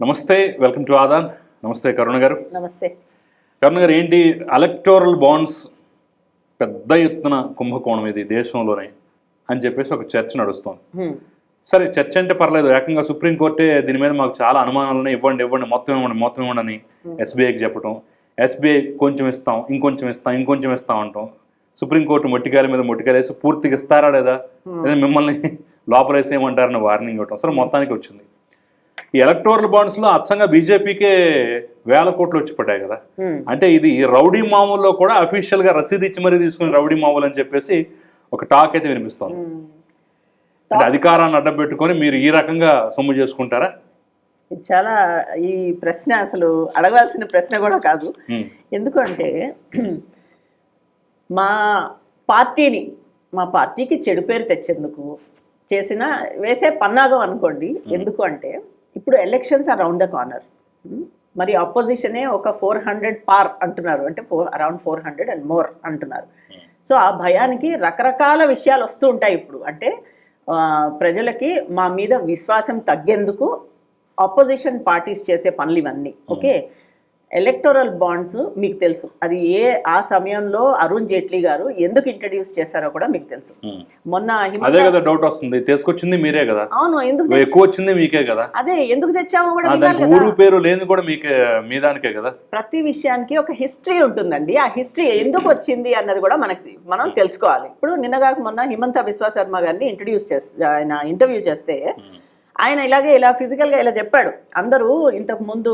నమస్తే welcome to Aadan. నమస్తే కరుణ గారు. నమస్తే. కరుణ గారు ఏంటి ఎలక్టోరల్ బాండ్స్ పెద్ద ఎత్తున కుంభకోణం ఇది దేశంలోనే అని చెప్పేసి ఒక చర్చ నడుస్తోంది. సరే చర్చ అంటే పర్లేదు ఏకంగా సుప్రీంకోర్టే దీని మీద మాకు చాలా అనుమానాలు ఉన్నాయి ఇవ్వండి ఇవ్వండి మొత్తం ఇవ్వండి మొత్తం ఇవ్వండి అని ఎస్బీఐకి చెప్పటం. ఎస్బీఐ కొంచెం ఇస్తాం ఇంకొంచెం ఇస్తాం ఇంకొంచెం ఇస్తాం అంటాం. సుప్రీంకోర్టు మొట్టికాయల మీద మొట్టికాయలు వేసి పూర్తిగా ఇస్తారా లేదా? మిమ్మల్ని లోపల వేసేయమంటారని వార్నింగ్ ఇవ్వటం. సరే మొత్తానికి వచ్చింది. ఈ ఎలక్టోరల్ బాండ్స్లో అచ్చంగా బీజేపీకే వేల కోట్లు వచ్చి పడ్డాయి కదా. అంటే ఇది రౌడీ మామూల్లో కూడా అఫీషియల్గా రసీదు ఇచ్చి మరీ తీసుకుని రౌడీ మామూలు అని చెప్పేసి ఒక టాక్ అయితే వినిపిస్తోంది. హ్మ్. అంటే అధికారాన్ని అడ్డం పెట్టుకొని మీరు ఈ రకంగా సొమ్ము చేసుకుంటారా? చాలా ఈ ప్రశ్న అసలు అడగాల్సిన ప్రశ్న కూడా కాదు. ఎందుకంటే మా పార్టీని మా పార్టీకి చెడు పేరు తెచ్చేందుకు చేసిన వేసే పన్నాగం అనుకోండి. ఎందుకు అంటే ఇప్పుడు ఎలక్షన్స్ అరౌండ్ ద కార్నర్ మరి ఆపోజిషనే ఒక ఫోర్ హండ్రెడ్ పార్ అంటున్నారు. అంటే four around four hundred and more అంటున్నారు. సో ఆ భయానికి రకరకాల విషయాలు వస్తూ ఉంటాయి ఇప్పుడు. అంటే ప్రజలకి మా మీద విశ్వాసం తగ్గేందుకు ఆపోజిషన్ పార్టీస్ చేసే పనులు ఇవన్నీ. ఓకే ఎలక్టోరల్ బాండ్స్ మీకు తెలుసు. అది ఏ ఆ సమయంలో అరుణ్ జైట్లీ గారు ఎందుకు ఇంట్రడ్యూస్ చేశారో కూడా మీకు తెలుసు. మొన్న అదే కదా డౌట్ వస్తుంది. తీసుకొచ్చింది మీరే కదా. అవును ఎందుకు ఎక్కువ వచ్చింది మీకే కదా. అదే ఎందుకు తెచ్చామో కూడా ఊరు పేరు లేని కూడా మీకే మీ దానికే కదా. ప్రతి విషయానికి ఒక హిస్టరీ ఉంటుందండి. ఆ హిస్టరీ ఎందుకు వచ్చింది అన్నది కూడా మనకి మనం తెలుసుకోవాలి. ఇప్పుడు నిన్నగాక మొన్న హిమంత బిశ్వా శర్మ గారిని ఇంట్రడ్యూస్ చేస్తే ఆయన ఇంటర్వ్యూ చేస్తే ఆయన ఇలాగే ఇలా ఫిజికల్గా ఇలా చెప్పాడు. అందరూ ఇంతకు ముందు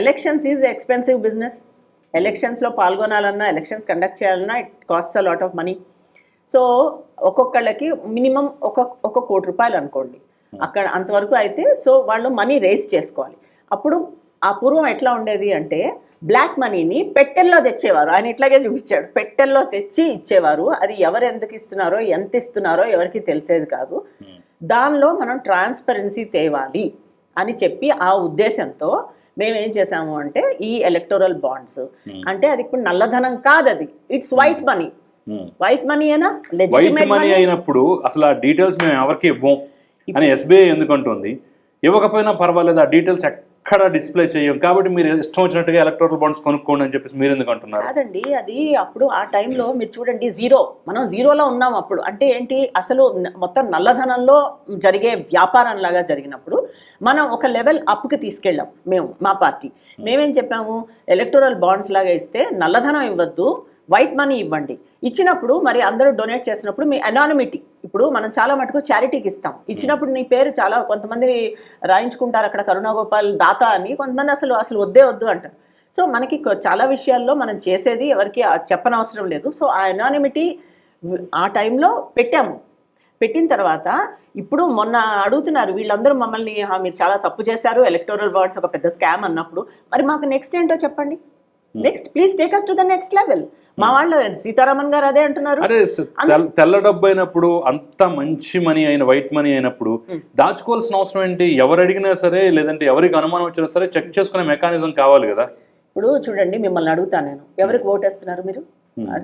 ఎలక్షన్స్ ఈజ్ ఎక్స్పెన్సివ్ బిజినెస్ ఎలక్షన్స్లో పాల్గొనాలన్నా ఎలక్షన్స్ కండక్ట్ చేయాలన్నా it cost a lot of money so ఒక్కొక్కళ్ళకి మినిమం ఒక ఒక కోటి రూపాయలు అనుకోండి. అక్కడ అంతవరకు అయితే సో వాళ్ళు మనీ రేస్ చేసుకోవాలి. అప్పుడు ఆ పూర్వం ఎట్లా ఉండేది అంటే బ్లాక్ మనీని పెట్టెల్లో తెచ్చేవారు. ఆయన ఇట్లాగే చూపించాడు. పెట్టెల్లో తెచ్చి ఇచ్చేవారు. అది ఎవరు ఎందుకు ఇస్తున్నారో ఎంత ఇస్తున్నారో ఎవరికి తెలిసేది కాదు. దానిలో మనం ట్రాన్స్పరెన్సీ తేవాలి అని చెప్పి ఆ ఉద్దేశంతో మేము ఏం చేసాము అంటే ఈ ఎలక్టోరల్ బాండ్స్ అంటే అది ఇప్పుడు నల్లధనం కాదు అది it's white money. White money అయినా వైట్ మనీ అయినప్పుడు అసలు ఆ డీటెయిల్స్ మేము ఎవరికి ఇవ్వం? అని ఎస్బీఐ ఎందుకంటుంది ఇవ్వకపోయినా పర్వాలేదు ఆ డీటెయిల్స్ ఎక్కడ డిస్ప్లే చేయం కాబట్టి మీరు ఇష్టం వచ్చినట్టుగా ఎలక్ట్రల్ బాండ్స్ కొనుక్కోండి అని చెప్పేసి మీరు ఎందుకు అంటున్నారు? కాదండి అది అప్పుడు ఆ టైంలో మీరు చూడండి జీరో. మనం జీరోలో ఉన్నాం అప్పుడు. అంటే ఏంటి? అసలు మొత్తం నల్లధనంలో జరిగే వ్యాపారం లాగా జరిగినప్పుడు మనం ఒక లెవెల్ అప్కి తీసుకెళ్ళాం మేము మా పార్టీ. మేమేం చెప్పాము? ఎలక్టోరల్ బాండ్స్ లాగా ఇస్తే నల్లధనం ఇవ్వద్దు వైట్ మనీ ఇవ్వండి. ఇచ్చినప్పుడు మరి అందరూ డొనేట్ చేసినప్పుడు మీ అనానిమిటీ ఇప్పుడు మనం చాలా మటుకు చారిటీకి ఇస్తాం. ఇచ్చినప్పుడు నీ పేరు చాలా కొంతమంది రాయించుకుంటారు అక్కడ కరుణాగోపాల్ దాత అని. కొంతమంది అసలు అసలు వద్దే వద్దు అంటారు. సో మనకి చాలా విషయాల్లో మనం చేసేది ఎవరికి చెప్పనవసరం లేదు. సో ఆ ఎనానిమిటీ ఆ టైంలో పెట్టాము. పెట్టిన తర్వాత ఇప్పుడు మొన్న అడుగుతున్నారు వీళ్ళందరూ మమ్మల్ని మీరు చాలా తప్పు చేశారు. ఎలక్టోరల్ బాండ్స్ ఒక పెద్ద స్కామ్ అన్నప్పుడు. మరి మాకు నెక్స్ట్ ఏంటో చెప్పండి. Next please take us to the next level మా వాళ్ళు సీతారామన్ గారు అదే అంటున్నారు. స- తెల్ల- డబ్బు అయినప్పుడు అంత మంచి మనీ అయిన వైట్ మనీ అయినప్పుడు దాచుకోవాల్సిన అవసరం ఏంటి? ఎవరు అడిగినా సరే లేదంటే ఎవరికి అనుమానం వచ్చినా సరే చెక్ చేసుకునే మెకానిజం కావాలి కదా. ఇప్పుడు చూడండి మిమ్మల్ని అడుగుతాను నేను. ఎవరికి ఓటేస్తున్నారు మీరు? అది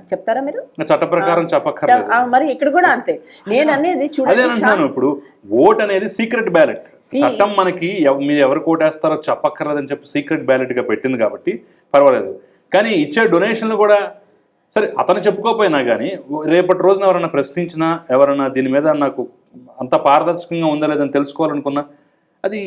చెప్తారా మీరు? చట్ట ప్రకారం మరి ఇక్కడ కూడా అంతే. నేను అనేది చూడండి అంటున్నాను ఇప్పుడు ఓట్ అనేది సీక్రెట్ బ్యాలెట్. చట్టం మనకి మీరు ఎవరు ఓటేస్తారో చెప్పక్కర్లేదని చెప్పి సీక్రెట్ బ్యాలెట్గా పెట్టింది కాబట్టి పర్వాలేదు. కానీ ఇచ్చే డొనేషన్లు కూడా సరే అతను చెప్పుకోకపోయినా కానీ రేపటి రోజున ఎవరైనా ప్రశ్నించినా ఎవరైనా దీని మీద నాకు అంత పారదర్శకంగా ఉందా లేదని తెలుసుకోవాలనుకున్నా అది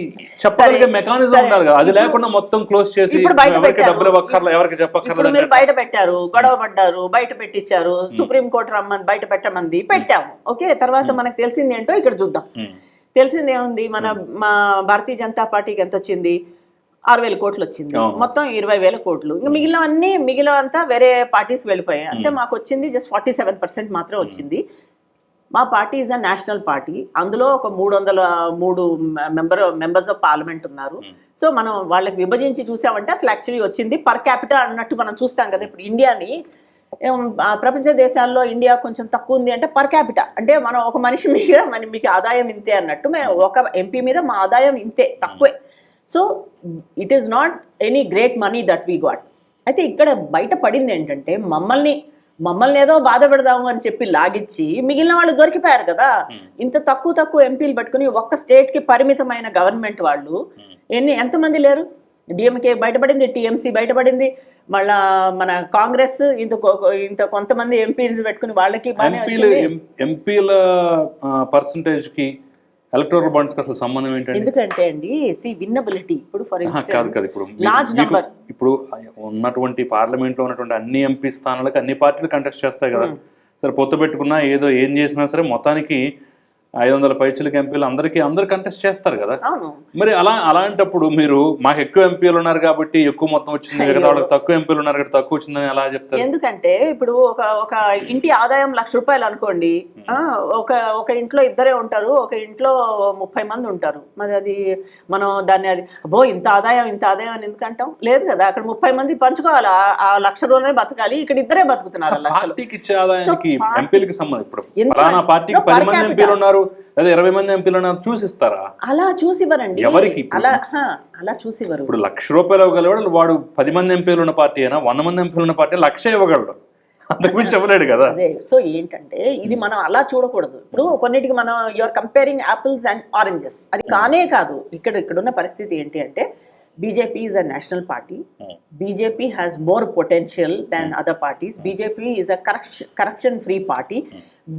చెప్పగలిగే మెకానిజం. ఉండాలి కదా. అది లేకుండా మొత్తం క్లోజ్ చేసి ఎవరికి. డబ్బులు ఇవ్వక్కర్లేదు ఎవరికి చెప్పక్కర్లేదు మీరు బయట పెట్టారు గొడవ పడ్డారు బయట పెట్టించారు సుప్రీం కోర్టు రమ్మని బయట పెట్టమంది పెట్టాము. ఓకే తర్వాత మనకు తెలిసింది ఏంటో ఇక్కడ చూద్దాం. తెలిసింది ఏముంది? మన మా భారతీయ జనతా పార్టీకి ఎంత వచ్చింది ఆరు వేల కోట్లు వచ్చింది. మొత్తం ఇరవై వేల కోట్లు. ఇంకా మిగిలినవన్నీ మిగిలినంతా వేరే పార్టీస్ వెళ్ళిపోయాయి. అంటే మాకు వచ్చింది జస్ట్ ఫార్టీ సెవెన్ పర్సెంట్ మాత్రం వచ్చింది. మా party is a national party అందులో ఒక మూడు వందల మూడు మెంబర్ మెంబర్స్ ఆఫ్ పార్లమెంట్ ఉన్నారు. సో మనం వాళ్ళకి విభజించి చూసామంటే అసలు యాక్చువల్లీ వచ్చింది. పర్ క్యాపిటల్ అన్నట్టు మనం చూస్తాం కదా ఇప్పుడు ఇండియాని ప్రపంచ దేశాల్లో ఇండియా కొంచెం తక్కువ ఉంది అంటే పర్ క్యాపిటల్ అంటే మనం ఒక మనిషి మీద మన మీకు ఆదాయం ఇంతే అన్నట్టు మేము ఒక ఎంపీ మీద మా ఆదాయం ఇంతే తక్కువే. So it is not any great money that we got అయితే ఇక్కడ బయట పడింది ఏంటంటే మమ్మల్ని మమ్మల్ని ఏదో బాధ పెడదాము అని చెప్పి లాగిచ్చి మిగిలిన వాళ్ళు దొరికిపోయారు కదా. ఇంత తక్కువ తక్కువ ఎంపీలు పట్టుకుని ఒక్క స్టేట్కి పరిమితమైన గవర్నమెంట్ వాళ్ళు ఎన్ని ఎంతమంది లేరు? డిఎంకే బయటపడింది టీఎంసీ బయటపడింది మళ్ళా మన కాంగ్రెస్ ఇంత ఇంత కొంతమంది ఎంపీలు పెట్టుకుని వాళ్ళకి. ఎంపీల పర్సంటేజ్కి ఎలక్టోరల్ బాండ్స్ అసలు సంబంధం ఏంటండి? ఎందుకంటే అండి సి విన్నబిలిటీ ఇప్పుడు ఫర్ కాదు కాదు ఇప్పుడు లార్జ్ నెంబర్ ఇప్పుడు ఉన్నటువంటి పార్లమెంట్లో ఉన్నటువంటి అన్ని ఎంపీ స్థానాలకు అన్ని పార్టీలు కంటెస్ట్ చేస్తాయి కదా. సరే పొత్తు పెట్టుకున్నా ఏదో ఏం చేసినా సరే మొత్తానికి ఐదు వందల పైచులకి ఎంపీలు అందరికీ అందరు కంటెస్ట్ చేస్తారు కదా. మరి అలా అలాంటప్పుడు మీరు మాకు ఎక్కువ ఎంపీలు ఉన్నారు కాబట్టి ఎక్కువ మొత్తం వచ్చింది మిగతా వాళ్ళకి తక్కువ ఎంపీలు ఉన్నారు కాబట్టి తక్కువ వచ్చిందని ఎలా చెప్తారు? ఎందుకంటే ఇప్పుడు ఒక ఒక ఇంటి ఆదాయం లక్ష రూపాయలు అనుకోండి ఒక ఒక ఇంట్లో ఇద్దరే ఉంటారు ఒక ఇంట్లో ముప్పై మంది ఉంటారు. మరి అది మనం దాన్ని అది అబ్బో ఇంత ఆదాయం ఇంత ఆదాయం అని ఎందుకు అంటాం లేదు కదా అక్కడ ముప్పై మంది పంచుకోవాలి ఆ- ఆ లక్షలోనే బతకాలి ఇక్కడ ఇద్దరే బతుకుతున్నారు పార్టీకి ఇచ్చే ఆదాయానికి ఎంపీలకి సంబంధం ఇప్పుడు పార్టీకి పది మంది. ఎంపీలు ఉన్నారు లేదా ఇరవై మంది ఎంపీలు ఉన్నారు చూసిస్తారా? అలా చూసివ్వరండి. ఎవరికి? అలా అలా చూసివ్వరు. ఇప్పుడు లక్ష రూపాయలు ఇవ్వగలవాడు వాడు పది మంది ఎంపీలు ఉన్న పార్టీ అయినా వంద మంది ఎంపీలు ఉన్న పార్టీ లక్ష ఇవ్వగలడు. అంతకుమించి చెప్పలేడు కదా. అదే సో ఏంటంటే ఇది మనం అలా చూడకూడదు. ఇప్పుడు కొన్నిటికి మనం you're comparing apples and oranges అది కానే కాదు. ఇక్కడ ఇక్కడున్న పరిస్థితి ఏంటి అంటే BJP is a national party BJP has more potential than other parties BJP is a corruption corruption free party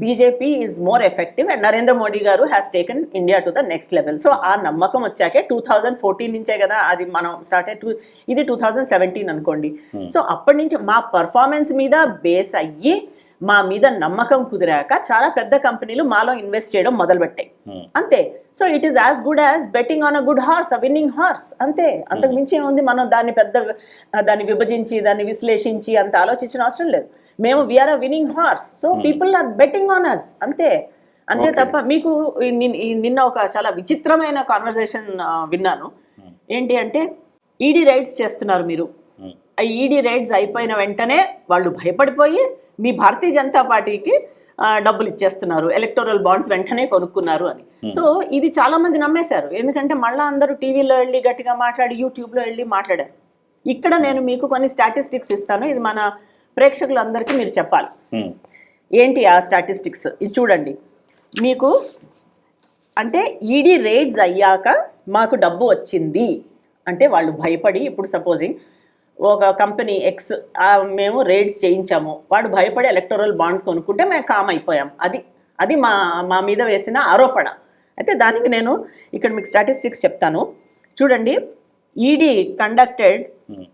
BJP is more effective and Narendra Modi garu has taken India to the next level so ఆ నమ్మకం వచ్చాకే two thousand fourteen నుంచే కదా అది మనం start అయ్యి two ఇది two thousand seventeen అనుకోండి. సో అప్పటి నుంచి మా పర్ఫార్మెన్స్ మీద బేస్ అయ్యి మా మీద నమ్మకం కుదిరాక చాలా పెద్ద కంపెనీలు మాలో ఇన్వెస్ట్ చేయడం మొదలుపెట్టాయి. Hmm. అంతే. So it is as good as betting on a good horse a winning horse అంతే. అంతకు మించి ఏముంది? మనం దాన్ని పెద్ద దాన్ని విభజించి దాన్ని విశ్లేషించి అంత ఆలోచించిన అవసరం లేదు. మేము we're a winning horse so people are betting on us అంతే. అంతే. తప్ప మీకు నిన్న ఒక చాలా విచిత్రమైన కాన్వర్సేషన్ విన్నాను. ఏంటి అంటే ఈడీ రైడ్స్ చేస్తున్నారు మీరు. Hmm. ఆ ఈడీ రైడ్స్ అయిపోయిన వెంటనే వాళ్ళు భయపడిపోయి మీ భారతీయ జనతా పార్టీకి డబ్బులు ఇచ్చేస్తున్నారు. ఎలక్టోరల్ బాండ్స్ వెంటనే కొనుక్కున్నారు అని. సో ఇది చాలా మంది నమ్మేశారు. ఎందుకంటే మళ్ళీ అందరూ టీవీలో వెళ్ళి గట్టిగా మాట్లాడి యూట్యూబ్లో వెళ్ళి మాట్లాడారు. ఇక్కడ నేను మీకు కొన్ని స్టాటిస్టిక్స్ ఇస్తాను. ఇది మన ప్రేక్షకులందరికీ మీరు చెప్పాలి. ఉమ్. ఏంటి ఆ స్టాటిస్టిక్స్ ఇది చూడండి. మీకు అంటే ఈడీ రేట్స్ అయ్యాక మాకు డబ్బు వచ్చింది. అంటే వాళ్ళు భయపడి ఇప్పుడు సపోజింగ్ ఒక కంపెనీ ఎక్స్ మేము రేట్స్ చేయించాము. వాడు భయపడి ఎలక్టోరల్ బాండ్స్ కొనుక్కుంటే మేము కామ్ అయిపోయాం. అది అది మా మా మీద వేసిన ఆరోపణ. అయితే దానికి నేను ఇక్కడ మీకు స్టాటిస్టిక్స్ చెప్తాను. చూడండి E ఈడీ కండక్టెడ్ ఉమ్.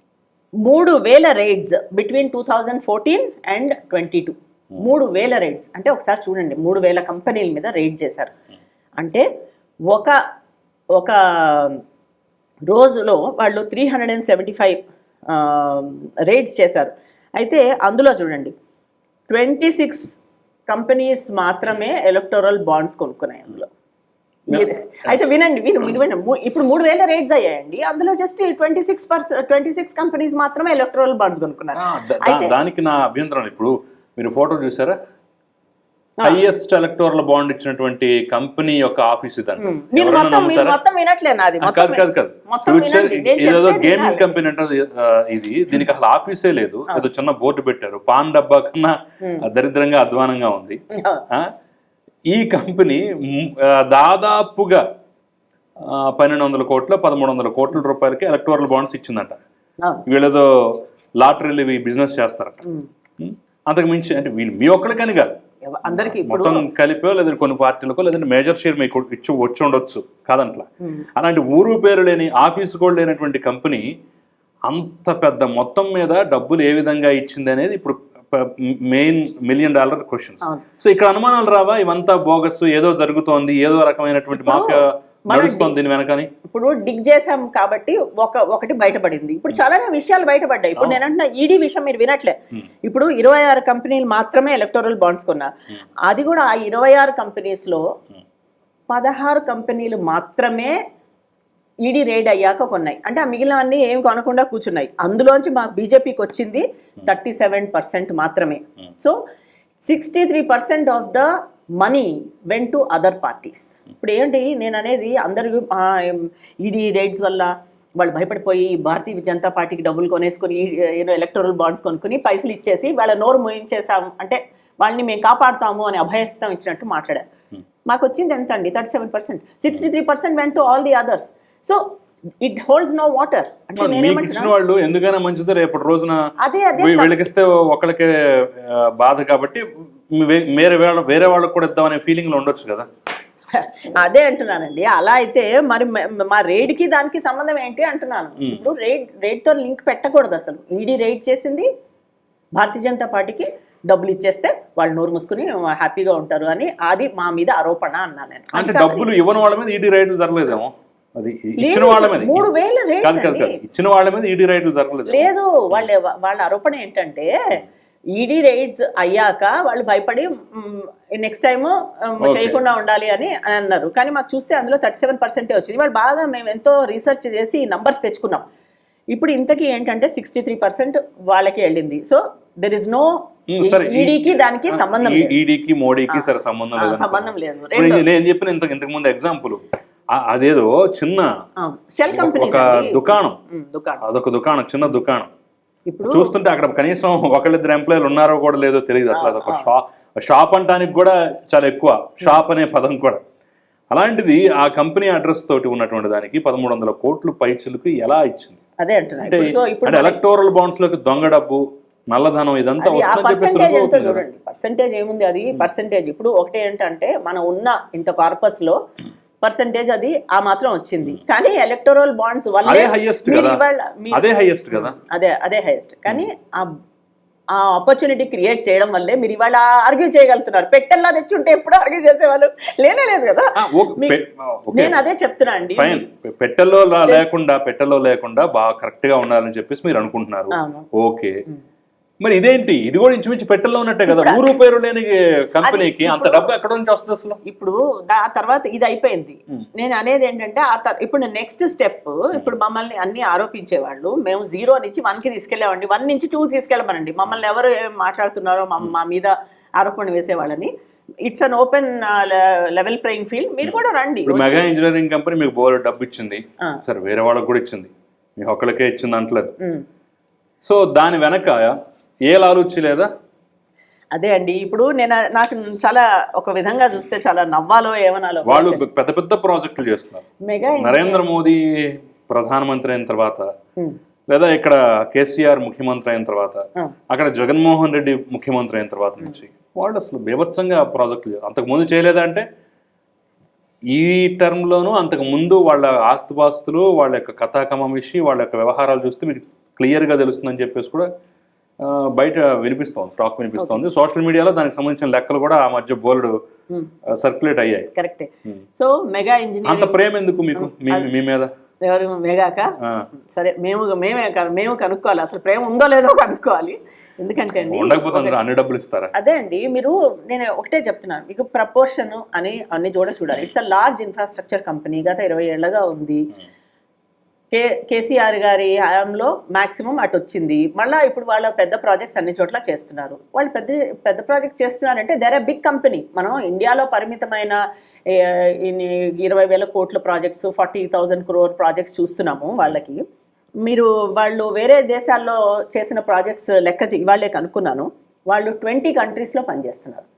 మూడు వేల raids between two thousand fourteen and twenty two మూడు వేల రైడ్స్ అంటే ఒకసారి చూడండి మూడు వేల కంపెనీల మీద రైడ్ చేశారు. అంటే ఒక ఒక రోజులో వాళ్ళు three hundred and seventy five raids చేశారు. అయితే అందులో చూడండి ట్వంటీ సిక్స్ కంపెనీస్ మాత్రమే ఎలక్టోరల్ బాండ్స్ కొనుక్కున్నాయి అందులో. అయితే వినండి విను విను విను మూ- ఇప్పుడు మూడు వేల రేట్స్ అయ్యాయండి. అందులో just twenty six percent twenty six companies మాత్రమే ఎలక్ట్రల్ బాండ్స్ కొనుక్కున్నారు. దానికి నా అభ్యంతరం ఇప్పుడు మీరు ఫోటో చూసారా? హైయెస్ట్ ఎలక్టోరల్ బాండ్ ఇచ్చినటువంటి కంపెనీ యొక్క ఆఫీస్ కాదు కాదు కాదు. ఫ్యూచర్ ఏదో గేమింగ్. కంపెనీ అంటే ఇది. దీనికి అసలు ఆఫీసే లేదు. ఏదో చిన్న బోర్డు పెట్టారు. పాన్ డబ్బా కన్నా దరిద్రంగా అధ్వానంగా ఉంది. ఆ, ఈ కంపెనీ దాదాపుగా పన్నెండు వందల కోట్ల పదమూడు వందల కోట్ల రూపాయలకి ఎలక్టోరల్ బాండ్స్ ఇచ్చిందట. వీళ్ళేదో లాటరీలు ఇవి బిజినెస్ చేస్తారట? అంతకు మించి అంటే వీళ్ళు మీ ఒక్కడికని కాదు. అందరికీ మొత్తం కలిపో లేదంటే కొన్ని పార్టీలకో లేదంటే మేజర్ షేర్ మీకు ఇచ్చి వచ్చి ఉండొచ్చు కాదంట్లా. అలాంటి ఊరు పేరు లేని ఆఫీసు కూడా లేనటువంటి కంపెనీ అంత పెద్ద మొత్తం మీద డబ్బులు ఏ విధంగా ఇచ్చింది అనేది ఇప్పుడు main million dollar questions. So ఇక్కడ అనుమానాలు రావా ఇవంతా బోగస్ ఏదో జరుగుతోంది ఏదో రకమైనటువంటి మాఫియా నడుస్తోంది దీని వెనకని? ఇప్పుడు డిగ్ చేసాం కాబట్టి ఒక ఒకటి బయటపడింది. ఇప్పుడు చాలానే విషయాలు బయటపడ్డాయి. ఇప్పుడు నేను అంటున్నా ఈడీ విషయం మీరు వినట్లే. ఇప్పుడు ఇరవై ఆరు కంపెనీలు మాత్రమే ఎలక్టోరల్ బాండ్స్ కొన్నారు అది కూడా ఆ ఇరవై ఆరు కంపెనీస్లో పదహారు కంపెనీలు మాత్రమే ఈడీ రేడ్ అయ్యాక కొన్నాయి. అంటే ఆ మిగిలినవన్నీ ఏం కొనకుండా కూర్చున్నాయి. అందులోంచి మాకు బీజేపీకి వచ్చింది థర్టీ సెవెన్ పర్సెంట్ మాత్రమే. So sixty three percent of the money went to other parties ఇప్పుడు ఏంటి? నేను అనేది అందరు ఈడీ రేట్స్ వల్ల వాళ్ళు భయపడిపోయి భారతీయ జనతా పార్టీకి డబ్బులు కొనేసుకుని ఏదో ఎలక్టోరల్ బాండ్స్ కొనుక్కుని పైసలు ఇచ్చేసి వాళ్ళ నోరు మోయించేసాం అంటే వాళ్ళని మేము కాపాడుతాము అని అభయస్థం ఇచ్చినట్టు మాట్లాడారు. మాకు వచ్చింది ఎంత అండి thirty seven percent sixty three percent went all the others so it holds no water అంటే ఇచ్చిన వాళ్ళు ఎందుకైనా మంచిది రేపటి రోజున అదే అదే వీ- వీళ్ళకిస్తే ఒకళ్ళకి ఆ, బాధ కాబట్టి వేరే వేరే వాళ్ళకి కూడా ఇద్దామనే ఫీలింగ్లో ఉండొచ్చు కదా. అదే అంటున్నానండి. అలా అయితే మరి మ- రేడ్కి దానికి సంబంధం ఏంటి అంటున్నాను. ఇప్పుడు రేడ్ రేడ్తో లింక్ పెట్టకూడదు అసలు. ఈడీ రేడ్ చేసింది భారతీయ జనతా పార్టీకి డబ్బులు ఇచ్చేస్తే వాళ్ళు నోరు మూసుకుని హ్యాపీగా ఉంటారు అని అది మా మీద ఆరోపణ అన్నాను నేను. అంటే. డబ్బులు ఇవ్వని వాళ్ళ మీద ఈడీ రైట్లు జరగలేదేమో? అది ఇచ్చిన లేదు, వాళ్ళ మీద మూడు వేల రేట్స్ కాదు కాదు కాదు. అండి. ఇచ్చిన వాళ్ళ మీద ఈడీ జరగలేదు. లేదు వాళ్ళ వాళ్ళ ఆరోపణ ఏంటంటే ఈడీ రైడ్స్ అయ్యాక వాళ్ళు భయపడి నెక్స్ట్ టైం. చేయకుండా ఉండాలి అని అని అన్నారు. కానీ మాకు చూస్తే అందులో థర్టీ సెవెన్ పర్సెంటే వచ్చింది. వాళ్ళు బాగా మేము ఎంతో రీసెర్చ్ చేసి నంబర్స్ తెచ్చుకున్నాం. ఇప్పుడు ఇంతకీ ఏంటంటే సిక్స్టీ త్రీ పర్సెంట్ వాళ్ళకి వెళ్ళింది. సో దెర్ ఇస్ నో ఈడీకి దానికి సంబంధం ఈడీకి మోడీకి సరే సంబంధం లేదు సంబంధం లేదు. నేను చెప్పిన ఇంత ఇంతకు ముందు ఎగ్జాంపుల్ అదేదో చిన్న ఒక దుకాణం. అదొక దుకాణం చిన్న దుకాణం. ఇప్పుడు చూస్తుంటే అక్కడ కనీసం ఒకళ్ళిద్దరు ఎంప్లాయీలు ఉన్నారో కూడా లేదో తెలియదు అసలు. అదొక షాప్ షాప్ అంటానికి కూడా చాలా ఎక్కువ. షాప్ అనే పదం కూడా. అలాంటిది ఆ కంపెనీ అడ్రస్ తోటి ఉన్నటువంటి దానికి పదమూడు వందల కోట్లు పైచులకు ఎలా ఇచ్చింది? అదే అంటే ఎలక్టోరల్ బాండ్స్లోకి దొంగ డబ్బు నల్లధనం ఇదంతా పర్సంటేజ్ ఏముంది అది? పర్సంటేజ్ ఇప్పుడు ఒకటి ఏంటంటే మనం ఉన్న ఇంత కార్పస్లో పర్సంటేజ్ అది ఆ మాత్రం వచ్చింది. కానీ ఎలక్టోరల్ బాండ్స్ వల్ల అదే హైయెస్ట్ కదా. అదే అదే హైయెస్ట్ కానీ ఆ ఆ ఆపర్చునిటీ క్రియేట్ చేయడం వల్లే మీరు ఇవాళ ఆర్గ్యూ చేయగలుగుతున్నారు. పెట్టెల్లా తెచ్చుంటే ఎప్పుడు ఆర్గ్యూ చేసేవాళ్ళు? లేనే లేదు కదా. నేను అదే చెప్తున్నా అండి. ఫైన్ పెట్టెల్లో లా- లేకుండా పెట్టెల్లో లేకుండా బాగా కరెక్ట్గా ఉండాలని చెప్పేసి మీరు అనుకుంటున్నారు. ఓకే. మరి ఇదేంటి? ఇది కూడా ఇంచుమించి పెట్టెల్లో ఉన్నట్టే కదా. ఊరు పేరు లేని కంపెనీకి అంత డబ్బు ఎక్కడ నుంచి వస్తుంది అసలు? ఇప్పుడు ఆ తర్వాత ఇది అయిపోయింది. నేను అనేది ఏంటంటే ఆ ఇప్పుడు నెక్స్ట్ స్టెప్ ఇప్పుడు మమ్మల్ని అన్ని ఆరోపించేవాళ్ళు. మేము జీరో నుంచి వన్కి తీసుకెళ్ళామండి వన్ నుంచి టూ తీసుకెళ్ళమనండి. మమ్మల్ని ఎవరు మాట్లాడుతున్నారో మా- మీద ఆరోపణ వేసేవాళ్ళని. It's an open level playing field మీరు కూడా రండి. మెగా ఇంజనీరింగ్ కంపెనీ మీకు బోర్ డబ్బు ఇచ్చింది. సరే వేరే వాళ్ళకి కూడా ఇచ్చింది. మీ ఒక్కళ్ళకే ఇచ్చింది అంటలేదు. సో దాని వెనక ఏ లాలుచి లేదా అదే అండి ఇప్పుడు నేను నాకు చాలా ఒక విధంగా చూస్తే చాలా నవ్వాలో ఏమనాలో వాళ్ళు పెద్ద పెద్ద ప్రాజెక్టులు చేస్తున్నారు నరేంద్ర మోదీ ప్రధానమంత్రి అయిన తర్వాత. లేదా ఇక్కడ కేసీఆర్ ముఖ్యమంత్రి అయిన తర్వాత. అక్కడ జగన్మోహన్ రెడ్డి ముఖ్యమంత్రి అయిన తర్వాత నుంచి వాళ్ళు అసలు బీభత్సంగా ప్రాజెక్టులు. అంతకు ముందు చేయలేదా అంటే ఈ టర్మ్లోనూ అంతకు ముందు వాళ్ళ ఆస్తుపాస్తులు వాళ్ళ యొక్క కథాకమమిషి వాళ్ళ యొక్క వ్యవహారాలు చూస్తే మీకు క్లియర్గా తెలుస్తుందని చెప్పేసి కూడా బయట వినిపిస్తోంది టాక్ వినిపిస్తోంది. సోషల్ మీడియాలో దానికి సంబంధించిన లెక్కలు కూడా ఆ మధ్య బోల్డ్ సర్క్యులేట్ అయ్యాయి. కరెక్టే. సో మెగా అంత ఇంజనీరింగ్ ప్రేమ ఎందుకు మీకు? మీ మీద? ఎవరు? మెగాక? సరే మేము మేమే మేము కనుక్కోవాలి. అసలు ప్రేమ ఉందో లేదో కనుక్కోవాలి. ఎందుకంటే అండి డబ్బులు ఇస్తారా? అదే అండి మీరు నేను ఒకటే చెప్తున్నాను. మీకు ప్రపోర్షన్ అని అన్ని చూడ చూడాలి. It's a large infrastructure company గత ఇరవై ఏళ్ళగా ఉంది. కే కేసీఆర్ గారి హయాంలో మాక్సిమం అటు వచ్చింది మళ్ళీ ఇప్పుడు వాళ్ళ పెద్ద ప్రాజెక్ట్స్ అన్ని చోట్ల చేస్తున్నారు. వాళ్ళు పెద్ద పెద్ద ప్రాజెక్ట్ చేస్తున్నారంటే దర్ బిగ్ కంపెనీ. మనం ఇండియాలో పరిమితమైన ఇరవై వేల కోట్ల projects forty thousand crore projects చూస్తున్నాము వాళ్ళకి. మీరు వాళ్ళు వేరే దేశాల్లో చేసిన ప్రాజెక్ట్స్ లెక్క చే- ఇవాళే కనుక్కున్నాను. వాళ్ళు ట్వంటీ కంట్రీస్లో పనిచేస్తున్నారు.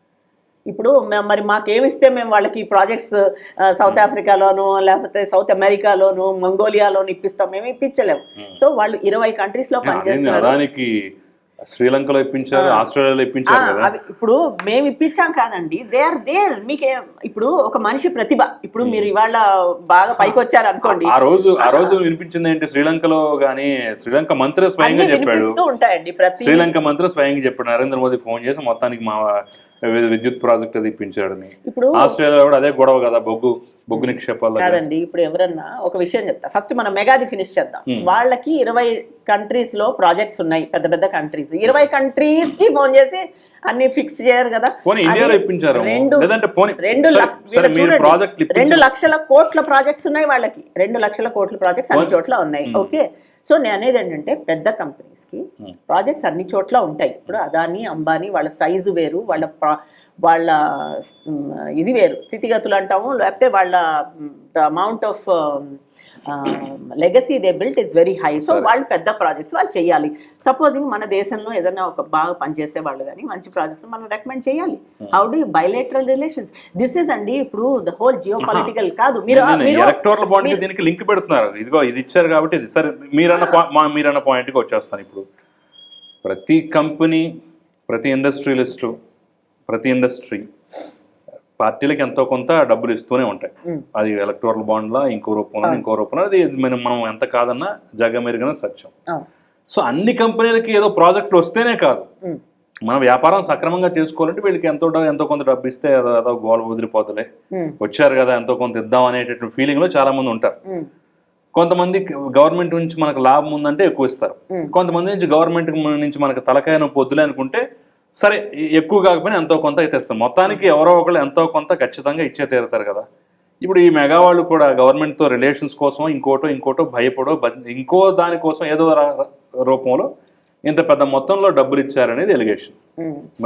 ఇప్పుడు మరి మాకేమిస్తే మేము వాళ్ళకి ప్రాజెక్ట్స్ సౌత్ ఆఫ్రికాలోను లేకపోతే సౌత్ అమెరికాలోను మంగోలియాలోను ఇప్పిస్తాం. మేము ఇప్పించలేము. సో వాళ్ళు ఇరవై కంట్రీస్లో అదేంది పనిచేస్తున్నారు. శ్రీలంకలో ఇప్పించారు ఆస్ట్రేలియాలో ఇప్పించారు కదా? ఇప్పుడు మేము ఇప్పించాం కాదండి. దే ఆర్ దేర్ మీకే ఇప్పుడు ఒక మనిషి ప్రతిభ. ఇప్పుడు మీరు ఇవాళ బాగా పైకి వచ్చారు అనుకోండి ఆ రోజు ఆ రోజు వినిపించింది ఏంటి? శ్రీలంకలో గానీ శ్రీలంక మంత్రి స్వయంగా చెప్పాడు. ఉంటాయండి శ్రీలంక మంత్రి స్వయంగా చెప్పాడు. నరేంద్ర మోదీ ఫోన్ చేసి మొత్తానికి మా విద్యుత్ ప్రాజెక్ట్ అది ఇప్పించాడని. ఇప్పుడు ఆస్ట్రేలియా కూడా అదే గొడవ కదా బొగ్గు బొగ్గు నిక్షేపాల. కాదండి ఇప్పుడు ఎవరన్నా ఒక విషయం చెప్తా. ఫస్ట్ మనం మెగాది ఫినిష్ చేద్దాం. వాళ్ళకి ఇరవై కంట్రీస్లో ప్రాజెక్ట్స్ ఉన్నాయి పెద్ద పెద్ద కంట్రీస్ ఇరవై కంట్రీస్కి ఫోన్ చేసి అన్ని ఫిక్స్ చేయరు కదా. రెండు లక్షల కోట్ల ప్రాజెక్ట్స్ ఉన్నాయి వాళ్ళకి. రెండు లక్షల కోట్ల ప్రాజెక్ట్స్ అన్ని చోట్ల ఉన్నాయి. ఓకే సో నేను అనేది ఏంటంటే పెద్ద కంపెనీస్కి ప్రాజెక్ట్స్ అన్ని చోట్ల ఉంటాయి. ఇప్పుడు అదాని అంబానీ వాళ్ళ సైజు వేరు వాళ్ళ ప్రా- వాళ్ళ ఇది వేరు. స్థితిగతులు అంటాము లేకపోతే వాళ్ళ the amount of legacy they built is very high so వాళ్ళు పెద్ద ప్రాజెక్ట్స్ వాళ్ళు చేయాలి. సపోజింగ్ మన దేశంలో ఏదైనా ఒక బాగా పనిచేసే వాళ్ళు కానీ మంచి ప్రాజెక్ట్స్ మనం రికమెండ్ చేయాలి. How do bilateral relations this is అండి ఇప్పుడు ద హోల్ జియో పొలిటికల్ కాదు. మీరు ఎలక్టోరల్ బాండ్ దీనికి లింక్ పెడుతున్నారు. ఇదిగో ఇది ఇచ్చారు కాబట్టి ఇది. సరే మీరన్న మీరన్న పాయింట్కి వచ్చేస్తాను ఇప్పుడు. ప్రతి కంపెనీ ప్రతి ఇండస్ట్రియలిస్టు ప్రతి ఇండస్ట్రీ పార్టీలకు ఎంతో కొంత డబ్బులు ఇస్తూనే ఉంటాయి. అది ఎలక్టోరల్ బాండ్లా ఇంకో రూపంలో ఇంకో రూపంలో అది మనం మనం ఎంత కాదన్నా జగమెరిగిన సత్యం. సో అన్ని కంపెనీలకి ఏదో ప్రాజెక్టులు వస్తేనే కాదు. మన వ్యాపారం సక్రమంగా చేసుకోవాలంటే వీళ్ళకి ఎంతో ఎంతో కొంత డబ్బు ఇస్తే ఏదో గోల వదిలిపోతలే. వచ్చారు కదా ఎంతో కొంత ఇద్దాం అనేటటువంటి ఫీలింగ్లో చాలా మంది ఉంటారు. కొంతమంది గవర్నమెంట్ నుంచి మనకు లాభం ఉందంటే ఎక్కువ ఇస్తారు. కొంతమంది నుంచి గవర్నమెంట్ నుంచి మనకు తలకాయ నొప్పి వద్దులే అనుకుంటే సరే ఎక్కువ కాకపోయినా ఎంతో కొంత అయితే ఇస్తాం మొత్తానికి ఎవరో ఒకళ్ళు ఎంతో కొంత ఖచ్చితంగా ఇచ్చే తీరుతారు కదా. ఇప్పుడు ఈ మెగా వాళ్ళు కూడా గవర్నమెంట్తో రిలేషన్స్ కోసం ఇంకోటో ఇంకోటో భయపడో ఇంకో దానికోసం ఏదో రూపంలో ఇంత పెద్ద మొత్తంలో డబ్బులు ఇచ్చారనేది ఎలిగేషన్.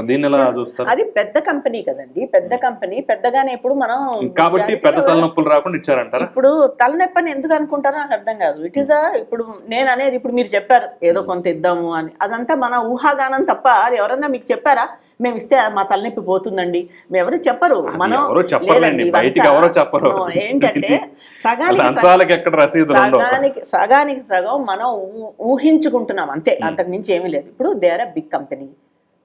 దీన్ని ఎలా చూస్తారు? అది పెద్ద కంపెనీ కదండి. పెద్ద కంపెనీ. పెద్దగానే ఇప్పుడు మనం కాబట్టి పెద్ద తలనొప్పులు రాకుండా ఇచ్చారంటారా? ఇప్పుడు తలనొప్పి అని ఎందుకు అనుకుంటారో నాకు అర్థం కాదు. ఇట్ ఈస్ ఇప్పుడు నేను అనేది ఇప్పుడు మీరు చెప్పారు ఏదో కొంత ఇద్దాము అని. అదంతా మన ఊహాగానం తప్ప అది ఎవరన్నా మీకు చెప్పారా? మేము ఇస్తే మా తలనొప్పి పోతుందండి. మేము ఎవరు చెప్పరు. మనం ఎవరో బయటికి చెప్పరు. ఏంటంటే సగానికి సగానికి సగానికి సగం మనం ఊహించుకుంటున్నాం అంతే. అంతకు మించి ఏమీ లేదు. ఇప్పుడు they are a big company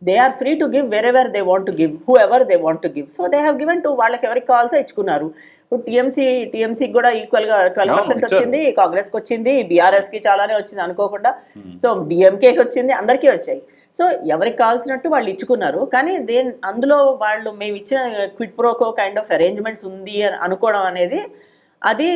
they are free to give wherever they want to give whoever they want to give so they have given to వాళ్ళకి ఎవరికి కావాల్సో ఇచ్చుకున్నారు. ఇప్పుడు టీఎంసీ టీఎంసీకి కూడా ఈక్వల్గా ట్వెల్వ్ పర్సెంట్. వచ్చింది కాంగ్రెస్కి వచ్చింది బీఆర్ఎస్కి చాలానే వచ్చింది అనుకోకుండా. సో డిఎంకేకి వచ్చింది అందరికీ వచ్చాయి. సో ఎవరికి కావాల్సినట్టు వాళ్ళు ఇచ్చుకున్నారు. కానీ దే అందులో వాళ్ళు మేము ఇచ్చిన quid pro quo kind of arrangements ఉంది అని అనుకోవడం అనేది అది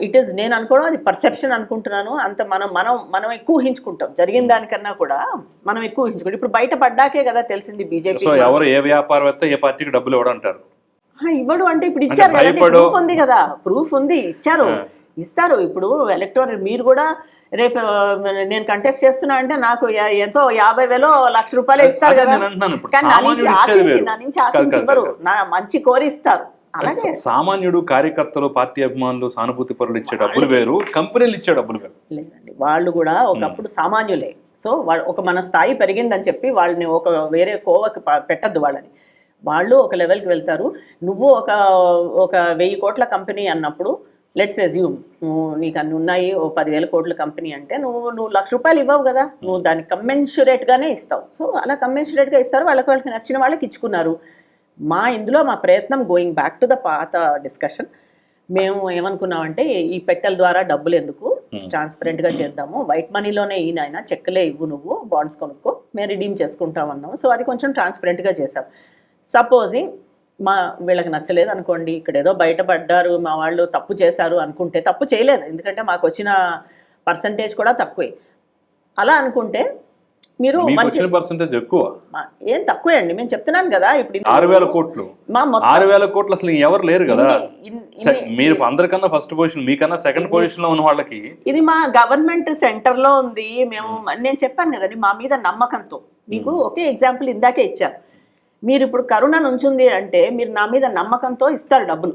ఇట్ ఈస్ నేను అనుకోవడం అది పర్సెప్షన్ అనుకుంటున్నాను. అంత మనం మనం మనం ఎక్కువ ఊహించుకుంటాం. జరిగిన దానికన్నా కూడా మనం ఎక్కువ ఊహించుకుంటాం. ఇప్పుడు బయట పడ్డాకే కదా తెలిసింది బీజేపీ ఎవరు ఏ వ్యాపారవేత్త ఏ పార్టీకి డబ్బులు ఇవ్వడం అంటే ఇప్పుడు ఇచ్చారు కదా. ప్రూఫ్ ఉంది కదా. ప్రూఫ్ ఉంది ఇచ్చారు. ఆ. ఇస్తారు. ఇప్పుడు ఎలక్టోరల్ మీరు కూడా రేపు నేను కంటెస్ట్ చేస్తున్నా అంటే నాకు ఎంతో యాభై వేలో లక్ష రూపాయలు ఇస్తారు కదా. కానీ నా నుంచి ఆశించి. నా నుంచి ఆశించి ఇవ్వరు. నా మంచి కోరి ఇస్తారు. సామాన్యుడు కార్యకర్తలు పార్టీ అభిమానులు సానుభూతి పరులు ఇచ్చే డబ్బులు వేరు కంపెనీలు ఇచ్చే డబ్బులు వేరు. లేదండి. వాళ్ళు కూడా ఒకప్పుడు సామాన్యులే. సో వాళ్ళు ఒక మన స్థాయి పెరిగిందని చెప్పి వాళ్ళని ఒక వేరే కోవకి పెట్టద్దు వాళ్ళని. వాళ్ళు ఒక లెవెల్కి వెళ్తారు. నువ్వు ఒక ఒక వెయ్యి కోట్ల కంపెనీ అన్నప్పుడు లెట్స్ ఎజ్యూమ్ నువ్వు నీకు అన్ని ఉన్నాయి ఓ పదివేల కోట్ల కంపెనీ అంటే నువ్వు నువ్వు లక్ష రూపాయలు ఇవ్వవు కదా. నువ్వు దానికి కమ్మెన్షురేట్గానే ఇస్తావు. సో అలా కమ్మెన్షురేట్గా ఇస్తారు. వాళ్ళకి వాళ్ళకి నచ్చిన వాళ్ళకి ఇచ్చుకున్నారు. మా ఇందులో మా ప్రయత్నం గోయింగ్ బ్యాక్ టు ద పాత డిస్కషన్ మేము ఏమనుకున్నామంటే ఈ పెట్టెల ద్వారా డబ్బులు ఎందుకు ట్రాన్స్పరెంట్గా చేద్దాము? వైట్ మనీలోనే ఈయన చెక్కలే ఇవ్వు నువ్వు బాండ్స్ కొనుక్కో మేము రిడీమ్ చేసుకుంటాం అన్నాం సో అది కొంచెం ట్రాన్స్పరెంట్గా చేసాం సపోజింగ్ మా వీళ్ళకి నచ్చలేదు అనుకోండి ఇక్కడ ఏదో బయటపడ్డారు మా వాళ్ళు తప్పు చేశారు అనుకుంటే తప్పు చేయలేదు. ఎందుకంటే మాకు వచ్చిన పర్సంటేజ్ కూడా తక్కువే. అలా అనుకుంటే మీరు పర్సంటేజ్ ఎక్కువ. ఏం తక్కువే అండి మేము చెప్తున్నాను కదా ఇప్పుడు ఆరు వేల కోట్లు. మా ఆరు వేల కోట్లు అసలు ఎవరు లేరు కదా. మీరు అందరికన్నా ఫస్ట్ పొజిషన్ మీకన్నా సెకండ్ పొజిషన్లో ఉన్న వాళ్ళకి ఇది మా గవర్నమెంట్ సెంటర్లో ఉంది. మేము నేను చెప్పాను కదండి మా మీద నమ్మకంతో. మీకు ఒకే ఎగ్జాంపుల్ ఇందాకే ఇచ్చాను. మీరు ఇప్పుడు కరుణ నుంచుంది అంటే మీరు నా మీద నమ్మకంతో ఇస్తారు డబ్బులు.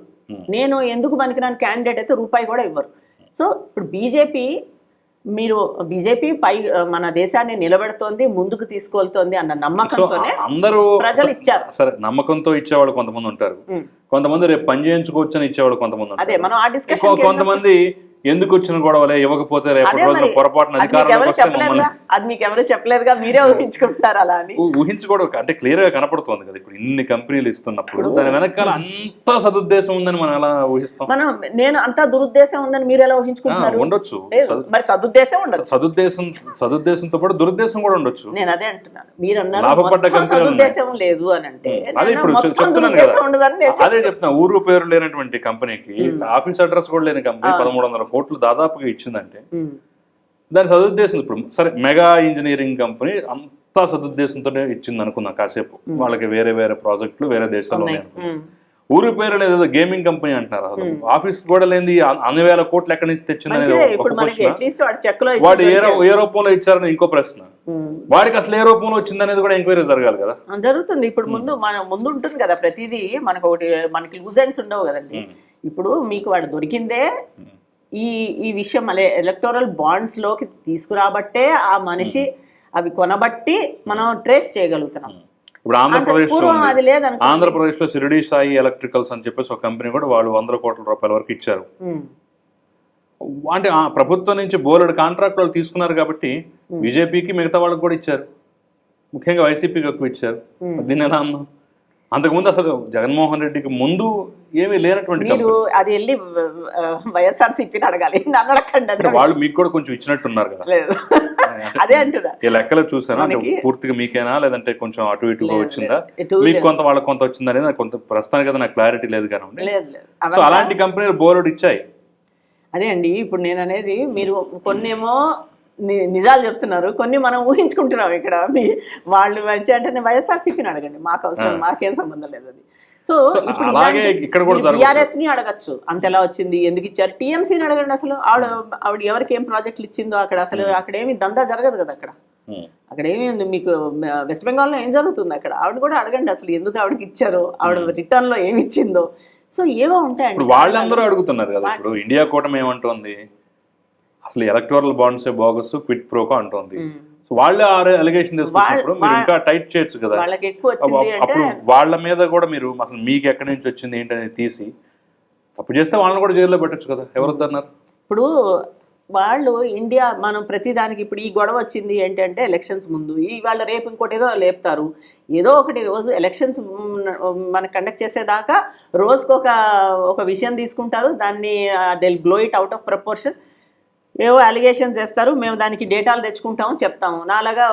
నేను ఎందుకు పనికిరాని క్యాండిడేట్ అయితే రూపాయి కూడా ఇవ్వరు. సో ఇప్పుడు బీజేపీ మీరు బీజేపీ పై మన దేశాన్ని నిలబెడుతోంది ముందుకు తీసుకెళ్తోంది అన్న నమ్మకంతోనే అందరూ ప్రజలు ఇచ్చారు. సరే నమ్మకంతో ఇచ్చేవాళ్ళు కొంతమంది ఉంటారు. కొంతమంది రేపు పని చేయించుకోవచ్చు అని ఇచ్చేవాళ్ళు కొంతమంది అదే మనం ఆ డిస్కషన్ కొంతమంది ఎందుకు వచ్చిన గొడవలే ఇవ్వకపోతే రేపు మరి పొరపాటున మమ్మల్ని అది మీకు ఎవరు చెప్పలేదుగా మీరే ఊహించుకుంటారు అలా అని? ఊహించుకోవడం అంటే క్లియర్గా కనపడుతోంది కదా ఇప్పుడు ఇన్ని కంపెనీలు ఇస్తున్నప్పుడు. దాని వెనకాల అంత సదుద్దేశం ఉందని మనం ఎలా ఊహిస్తాం? మనం నేను అంత దురుద్దేశం ఉందని మీరు ఎలా ఊహించుకుంటున్నారు? ఉండొచ్చు. మరి సదుద్దేశం ఉండదు సదుద్దేశం సదుద్దేశంతో పాటు దురుద్దేశం కూడా ఉండొచ్చు. నేను అదే అంటున్నాను. మీరు అన్నారు సదుద్దేశం లేదు అని అంటే అదే ఇప్పుడు చెప్తున్నాను కదా. అదే చెప్తున్నా ఊరు పేరు లేనటువంటి కంపెనీకి ఆఫీస్ అడ్రస్ కూడా లేని కంపెనీ పదమూడు వందల కోట్లు దాదాపుగా ఇచ్చిందంటే. దాని సదుద్దేశం ఇప్పుడు సరే మెగా ఇంజనీరింగ్ కంపెనీ అంతా సదుద్దేశంతో ఇచ్చింది అనుకుందాం కాసేపు. వాళ్ళకి వేరే వేరే ప్రాజెక్టులు వేరే దేశాల్లో. ఊరి పేరు అనేది ఏదో గేమింగ్ కంపెనీ అంటున్నారు అసలు. ఆఫీస్ కూడా లేని అన్ని వేల కోట్లు ఎక్కడి నుంచి తెచ్చింది అనేది వాడు ఏ ఏ రూపంలో ఇచ్చారని ఇంకో ప్రశ్న. వాడికి అసలు ఏ రూపంలో వచ్చింది అనేది కూడా ఎంక్వైరీ జరగాలి కదా. జరుగుతుంది. ఇప్పుడు ముందు మన ముందు ఉంటుంది కదా ప్రతిదీ. మనకు ఒకటి మనకి లూజ్ ఎండ్స్ ఉండవు కదండి. ఇప్పుడు మీకు వాడు దొరికిందే ఈ ఈ విషయం అలే ఎలక్టోరల్ బాండ్స్లోకి తీసుకురాబట్టే ఆ మనిషి అవి కొనబట్టి మనం ట్రేస్ చేయగలుగుతున్నాం. ఇప్పుడు ఆంధ్రప్రదేశ్ ఆంధ్రప్రదేశ్లో సిరిడి సాయి ఎలక్ట్రికల్స్ అని చెప్పేసి ఒక కంపెనీ కూడా వాళ్ళు వందల కోట్ల రూపాయల వరకు ఇచ్చారు. అంటే ఆ ప్రభుత్వం నుంచి బోలెడు కాంట్రాక్ట్ వాళ్ళు తీసుకున్నారు కాబట్టి బీజేపీకి మిగతా వాళ్ళకి కూడా ఇచ్చారు. ముఖ్యంగా వైసీపీకి ఎక్కువ ఇచ్చారు. దీన్ని ఎలా అందాం? అంతకుముందు అసలు జగన్మోహన్ రెడ్డికి ముందు ఏమీ లేనటువంటి మీరు అది వెళ్ళి వైఎస్ఆర్ సిపిని అడగాలి. నన్ను అడగండి వాళ్ళు మీకు కూడా కొంచెం ఇచ్చినట్టున్నారు కదా. అదే అంటున్నా. ఈ లెక్కలు చూసాను పూర్తిగా మీకేనా? లేదంటే కొంచెం అటు ఇటుగా వచ్చిందా? మీకు. కొంత వాళ్ళకి కొంత వచ్చిందా అనేది నాకు కొంత ప్రస్తుతానికి కదా నాకు క్లారిటీ లేదు కానీ సో అలాంటి కంపెనీలు బోలెడు ఇచ్చాయి. అదే అండి ఇప్పుడు నేను అనేది మీరు కొన్నేమో నిజాలు చెప్తున్నారు. కొన్ని మనం ఊహించుకుంటున్నాం ఇక్కడ. మీ వాళ్ళు వచ్చి అంటే వైఎస్ఆర్సీపీని అడగండి. మాకు అవసరం మాకేం సంబంధం లేదు అది. సో ఇప్పుడు. బీఆర్ఎస్ని అడగచ్చు. అంత ఎలా వచ్చింది? ఎందుకు ఇచ్చారు? టీఎంసీని అడగండి అసలు. ఆవిడ ఆవిడ ఎవరికి ఏం ప్రాజెక్టులు ఇచ్చిందో అక్కడ అసలు అక్కడ ఏమి దందా జరగదు కదా అక్కడ. అక్కడ ఏమి ఉంది? మీకు వెస్ట్ బెంగాల్లో ఏం జరుగుతుంది అక్కడ? ఆవిడ కూడా అడగండి అసలు ఎందుకు ఆవిడకి ఇచ్చారో ఆవిడ రిటర్న్లో ఏమి ఇచ్చిందో. సో ఏవో ఉంటాయండి. వాళ్ళందరూ అడుగుతున్నారు కదా. ఇప్పుడు ఇండియా కూటమి ఏమంటోంది? అసలు electoral bonds bogus quid pro quo అంటోంది. సో వాళ్ళే అలిగేషన్ తీసుకొచ్చినప్పుడు మీరు ఇంకా టైట్ చేయొచ్చు కదా. వాళ్ళకి ఎక్కువ వచ్చింది అప్పుడు- వాళ్ళ మీద కూడా మీరు అసలు మీకు ఎక్కడి నుంచి వచ్చింది ఏంటనేది తీసి తప్పు చేస్తే వాళ్ళని కూడా జైల్లో పెట్టొచ్చు కదా. ఎవరు వద్దన్నారు? ఇప్పుడు వాళ్ళు ఇండియా మనం ప్రతిదానికి ఇప్పుడు ఈ గొడవ వచ్చింది ఏంటంటే ఎలక్షన్స్ ముందు. ఈ వాళ్ళ రేపు ఇంకోటి ఏదో లేపుతారు. ఏదో ఒకటి రోజు ఎలక్షన్స్ మనం కండక్ట్ చేసేదాకా రోజుకు ఒక ఒక విషయం తీసుకుంటారు. దాన్ని they blow it out of proportion ఏవో అలిగేషన్స్ వేస్తారు మేము దానికి డేటాలు తెచ్చుకుంటాము చెప్తాము. నాలాగా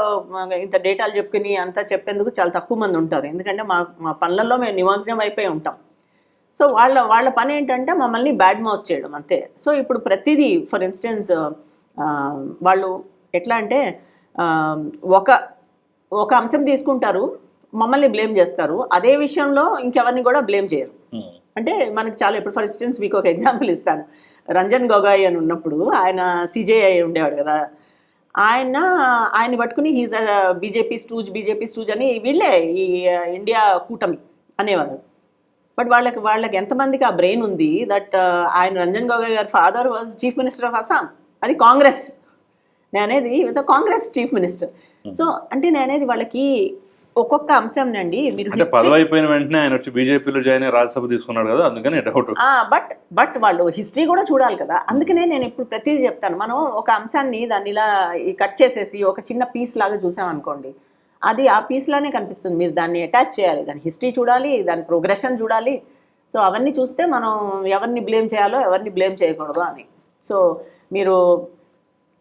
ఇంత డేటాలు చెప్పుకుని అంతా చెప్పేందుకు చాలా తక్కువ మంది ఉంటారు. ఎందుకంటే మా మా పనులలో మేము నిమగ్నం అయిపోయి ఉంటాం. సో వాళ్ళ వాళ్ళ పని ఏంటంటే మమ్మల్ని బ్యాడ్ మౌత్ చేయడం అంతే. సో ఇప్పుడు ప్రతిదీ ఫర్ ఇన్స్టెన్స్ వాళ్ళు ఎట్లా అంటే ఒక ఒక అంశం తీసుకుంటారు మమ్మల్ని బ్లేమ్ చేస్తారు. అదే విషయంలో ఇంకెవరిని కూడా బ్లేమ్ చేయరు. అంటే మనకి చాలా ఇప్పుడు ఫర్ ఇన్స్టెన్స్ మీకు ఒక ఎగ్జాంపుల్ ఇస్తాను. రంజన్ గొగాయ్ అని ఉన్నప్పుడు ఆయన సిజేఐ ఉండేవాడు కదా. ఆయన ఆయన పట్టుకుని he's BJP stooge BJP stooge అని వీళ్ళే ఈ ఇండియా కూటమి అనేవారు. బట్ వాళ్ళకి వాళ్ళకి ఎంతమందికి ఆ బ్రెయిన్ ఉంది దట్ ఆయన రంజన్ గొగాయ్ గారి father was chief minister of Assam. అది కాంగ్రెస్. నేను అనేది was a Congress chief minister. So అంటే నేను అనేది వాళ్ళకి ఒక్కొక్క అంశం అండి మీరు అంటే పదవి అయిపోయిన వెంటనే ఆయన వచ్చి బీజేపీలో జాయిన్ అయ్యి రాజ్యసభ తీసుకున్నాడు కదా అందుకని డౌట్ బట్ బట్ వాళ్ళు హిస్టరీ కూడా చూడాలి కదా. అందుకనే నేను ఇప్పుడు ప్రతిదీ చెప్తాను. మనం ఒక అంశాన్ని దాన్ని ఇలా కట్ చేసేసి ఒక చిన్న పీస్ లాగా చూసామనుకోండి అది ఆ పీస్ లానే కనిపిస్తుంది. మీరు దాన్ని అటాచ్ చేయాలి. దాని హిస్టరీ చూడాలి దాని ప్రోగ్రెషన్ చూడాలి. సో అవన్నీ చూస్తే మనం ఎవరిని బ్లేమ్ చేయాలో ఎవరిని బ్లేమ్ చేయకూడదు అని. సో మీరు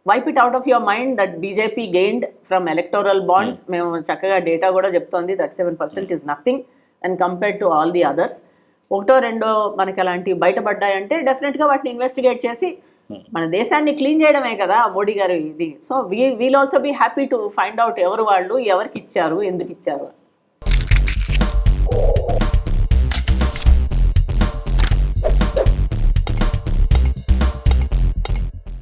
wipe it out of your mind that BJP gained from electoral bonds మేము చక్కగా డేటా కూడా చెప్తోంది. That seven percent is nothing and compare to all the others ఒకటో రెండో మనకి అలాంటివి బయటపడ్డాయంటే డెఫినెట్గా వాటిని ఇన్వెస్టిగేట్ చేసి మన దేశాన్ని క్లీన్ చేయడమే కదా మోడీ గారు ఇది. So we we'll also be happy to find out ఎవరు వాళ్ళు ఎవరికి ఇచ్చారు ఎందుకు ఇచ్చారు.